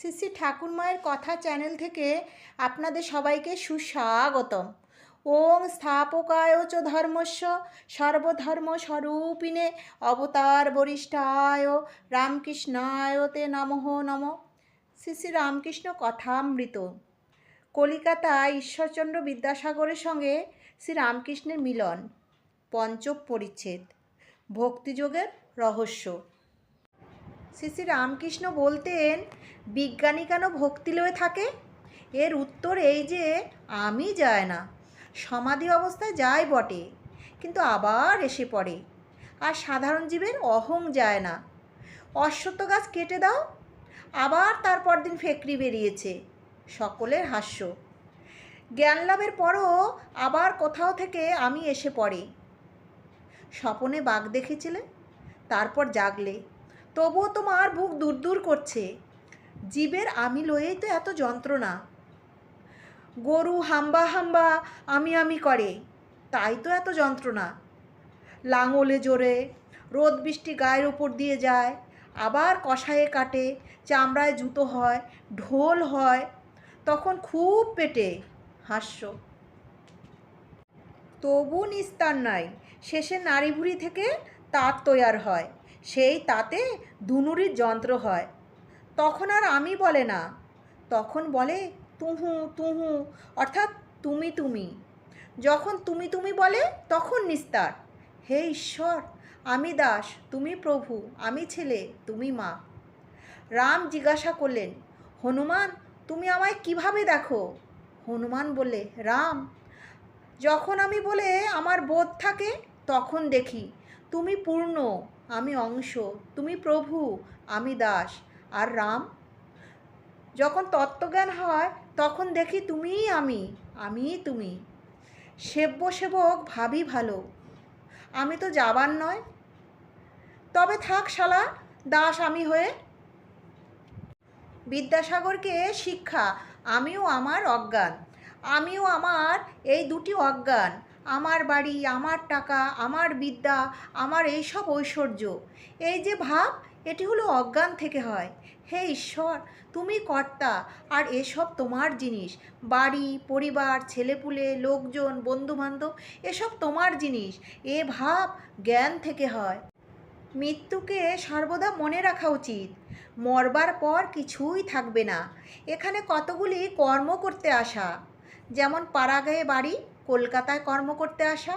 শ্রী শ্রী ঠাকুরমায়ের কথা চ্যানেল থেকে আপনাদের সবাইকে সুস্বাগতম। ওং স্থাপকায় চ ধর্মস্য সর্বধর্ম স্বরূপিণে অবতার বরিষ্ঠায় রামকৃষ্ণায় তে নমঃ নম। শ্রী শ্রী রামকৃষ্ণ কথামৃত। কলিকাতা ঈশ্বরচন্দ্র বিদ্যাসাগরের সঙ্গে শ্রী রামকৃষ্ণের মিলন। পঞ্চম পরিচ্ছেদ ভক্তিযোগের রহস্য। শ্রী শ্রী রামকৃষ্ণ বলতেন, বিজ্ঞানী কেন ভক্তি লয়ে থাকে? এর উত্তর এই যে, আমি যায় না। সমাধি অবস্থায় যায় বটে, কিন্তু আবার এসে পড়ে। আর সাধারণ জীবের অহং যায় না। অশ্বত্থ গাছ কেটে দাও, আবার তারপর দিন ফেকরি বেরিয়েছে। সকলের হাস্য। জ্ঞান লাভের পরও আবার কোথাও থেকে আমি এসে পড়ে। স্বপনে বাঘ দেখেছিলে, তারপর জাগলে। তবুও তোমার বুক দূর দূর করছে। জীবের আমি লয়েই তো এত যন্ত্রণা। গরু হাম্বা হাম্বা আমি আমি করে, তাই তো এত যন্ত্রণা। লাঙলে জোরে রোদ বৃষ্টি গায়ের ওপর দিয়ে যায়, আবার কষায়ে কাটে, চামড়ায় জুতো হয়, ঢোল হয়, তখন খুব পেটে হাস্য। তবু নিস্তার নাই, শেষে নাড়ি ভুড়ি থেকে তাঁত তৈয়ার হয়। সেই তাতে ধুনুরির যন্ত্র হয়। তখন আর আমি বলে না। তখন বলে, তুহু তুহু, অর্থাৎ তুমি তুমি। যখন তুমি তুমি বলে, তখন নিস্তার। হে ঈশ্বর, আমি দাস, তুমি প্রভু, আমি ছেলে, তুমি মা। রাম জিজ্ঞাসা করলেন, হনুমান, তুমি আমায় কীভাবে দেখো? হনুমান বললে, রাম, যখন আমি বলে আমার বোধ থাকে, তখন দেখি। তুমি পূর্ণ, আমি অংশ, তুমি প্রভু, আমি দাস। আর রাম? যখন তত্ত্বজ্ঞান হয়, তখন দেখি তুমিই আমি, আমিই তুমি। সেব্য সেবক ভাবি ভালো। আমি তো যাবার নয়। তবে থাক শালা, দাস আমি হয়ে। বিদ্যাসাগরকে শিক্ষা, আমিও আমার অজ্ঞান। আমিও আমার এই দুটি অজ্ঞান। আমার বাড়ি, আমার টাকা, আমার বিদ্যা, আমার এইসব ঐশ্বর্য। এই যে ভাব, এটি হলো অজ্ঞান থেকে হয়। হে ঈশ্বর, তুমি কর্তা, আর এসব তোমার জিনিস। বাড়ি, পরিবার, ছেলেপুলে, লোকজন, বন্ধুবান্ধব, এসব তোমার জিনিস। এ ভাব জ্ঞান থেকে হয়। মৃত্যুকে সর্বদা মনে রাখা উচিত। মরবার পর কিছুই থাকবে না। এখানে কতগুলি কর্ম করতে আসা। যেমন পাড়াগাঁয়ে বাড়ি কলকাতায় কর্ম করতে আসা।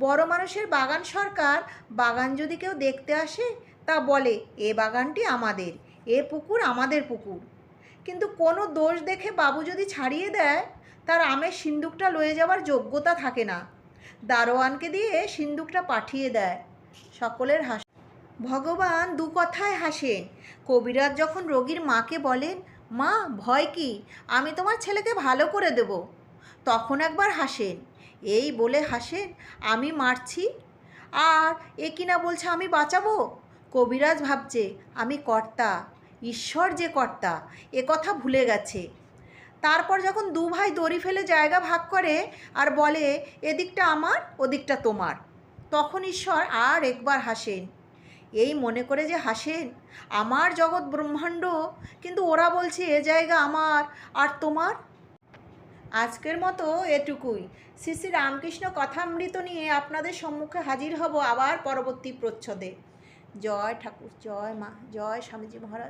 বড় মানুষের বাগান সরকার, বাগান যদি কেউ দেখতে আসে, তা বলে, এ বাগানটি আমাদের, এ পুকুর আমাদের পুকুর। কিন্তু কোনো দোষ দেখে বাবু যদি ছাড়িয়ে দেয়, তার আমের সিন্দুকটা লয়ে যাওয়ার যোগ্যতা থাকে না। দারোয়ানকে দিয়ে সিন্দুকটা পাঠিয়ে দেয়। সকলের হাস ভগবান দু কথায় হাসেন। কবিরাজ যখন রোগীর মাকে বলেন, মা, ভয় কি? আমি তোমার ছেলেকে ভালো করে দেব। তখন একবার হাসেন। এই বলে হাসেন, আমি মারছি? আর এ কিনা বলছে আমি বাঁচাবো? কবিরাজ ভাবছে, আমি কর্তা, ঈশ্বর যে কর্তা, এ কথা ভুলে গেছে। তারপর যখন দু ভাই দড়ি ফেলে জায়গা ভাগ করে আর বলে, এদিকটা আমার, ওদিকটা তোমার। তখন ঈশ্বর আর একবার হাসেন। এই মনে করে যে হাসেন, আমার জগৎ ব্রহ্মাণ্ড, কিন্তু ওরা বলছে এ জায়গা আমার আর তোমার? আজকের মতো এটুকুই। শ্রী শ্রী রামকৃষ্ণ কথামৃত নিয়ে আপনাদের সম্মুখে হাজির হব আবার পরবর্তী প্রচ্ছদে। জয় ঠাকুর, জয় মা, জয় স্বামীজি মহারাজ।